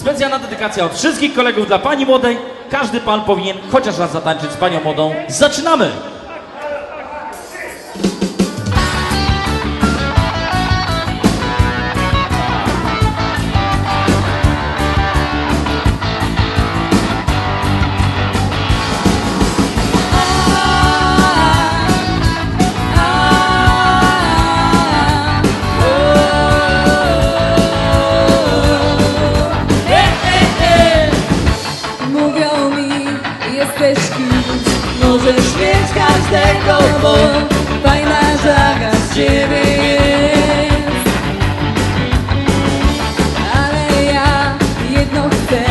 Specjalna dedykacja od wszystkich kolegów dla pani młodej. Każdy pan powinien chociaż raz zatańczyć z panią młodą. Zaczynamy! Możesz mieć każdego, bo Fajna żaga z ciebie jest. Ale ja jedno chcę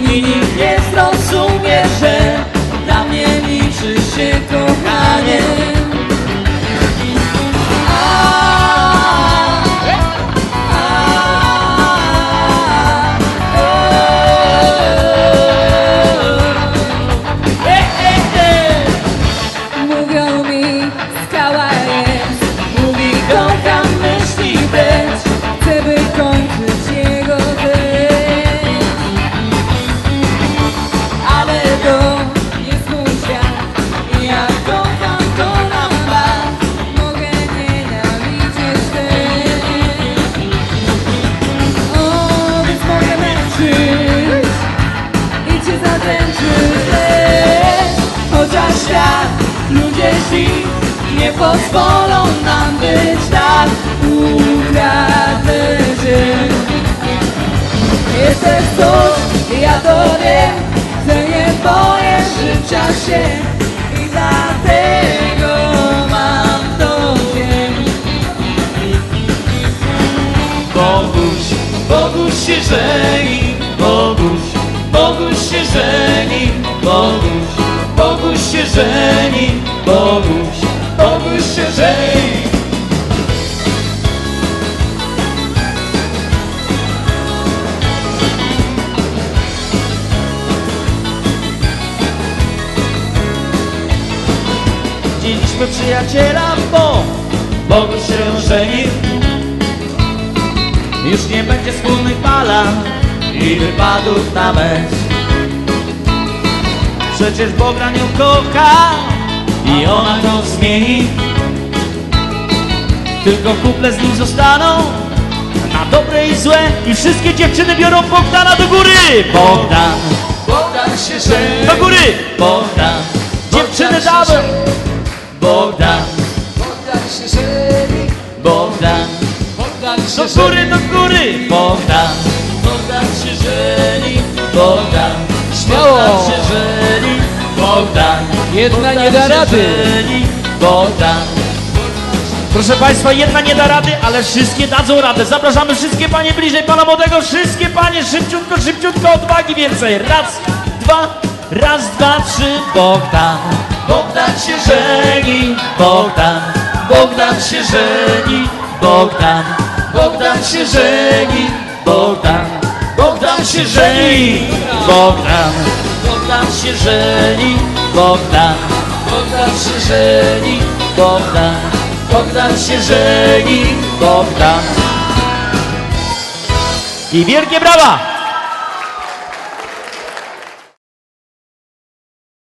I nikt nie zrozumie, że Dla mnie liczy się kochanie pozwolą nam być tak Ukradnę cię Jesteś coś, ja to wiem Że nie boję życia się I dlatego mam to wiem. Boguś, Boguś się żeni, Boguś, Boguś się żeni, Boguś, Boguś się żeni, Widzieliśmy przyjaciela, bo. Boguś się żenił. Już nie będzie wspólnych balan i wypadów na mecz. Przecież Bogdan ją kocha i ona to zmieni. Tylko kuple z nim zostaną na dobre i złe I wszystkie dziewczyny biorą Bogdana do góry. Bogdan, Bogdan się żeni, góry Bogdan, Bogdan się żeni. Bogdan, Śmiało. Bogdan się żeni. Bogdan, Jedna Bogdan nie da rady. żeni, Bogdan Proszę Państwa, jedna nie da rady, ale wszystkie dadzą radę. Zapraszamy wszystkie panie bliżej pana młodego, wszystkie panie, szybciutko, szybciutko, odwagi więcej. Raz, dwa, raz, dwa, trzy, Bogdan. Bogdan się żeni, Bogdan, Bogdan się żeni, Bogdan, Bogdan się żeni, Bogdan, Bogdan się żeni, Bogdan, Bogdan się żeni, Bogdan, Bogdan się żeni, Bogdan, Bogdan się żeni, Bogdan. I wielkie brawa!